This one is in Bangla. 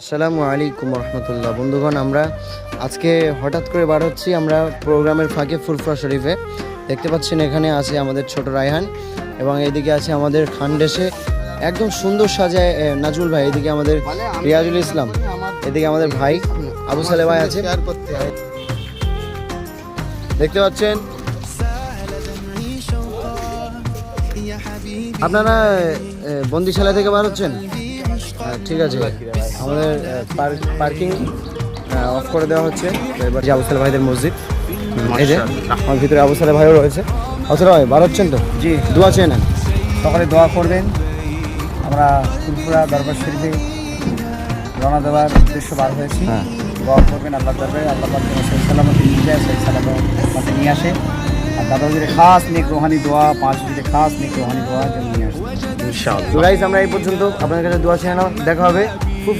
আসসালামু আলাইকুম রহমতুল্লাহ। বন্ধুগণ, আমরা আজকে হঠাৎ করে বার হচ্ছি আমরা প্রোগ্রামের ফাঁকে ফুরফুরা শরীফে। দেখতে পাচ্ছেন এখানে আছে আমাদের ছোট রায়হান এবং এদিকে আছে আমাদের খানডেসে একদম সুন্দর সাজায় নাজুল ভাই, এদিকে আমাদের রিয়াজুল ইসলাম, এদিকে আমাদের ভাই আবু সালে ভাই আছে। দেখতে পাচ্ছেন? আপনারা বন্দিশালা থেকে বার হচ্ছেন? ঠিক আছে। আমাদের পার্কিং অফ করে দেওয়া হচ্ছে। এবার যে আবু সালে ভাইদের মসজিদ। এই যে আমার ভিতরে আবু সালে ভাইও রয়েছে। আবু ভাই বার হচ্ছেন তো? জি। দোয়া চেয়ে নেন। সকালে দোয়া করবেন। আমরা ফুলপুরা দরবার শরীফে রওনা দেওয়ার উদ্দেশ্য বার হয়েছি। হ্যাঁ। দোয়া করবেন আল্লাহ দরবারে। আল্লাহ সালামত নিয়ে আসে। আর দাদা যদি খাস নেক রোহানি দোয়া পাঁচ যদি খাস নেক রোহানি দোয়া যেন নিয়ে আমরা এই পর্যন্ত আপনাদের কাছে দোয়া নাও দেখা হবে। খুব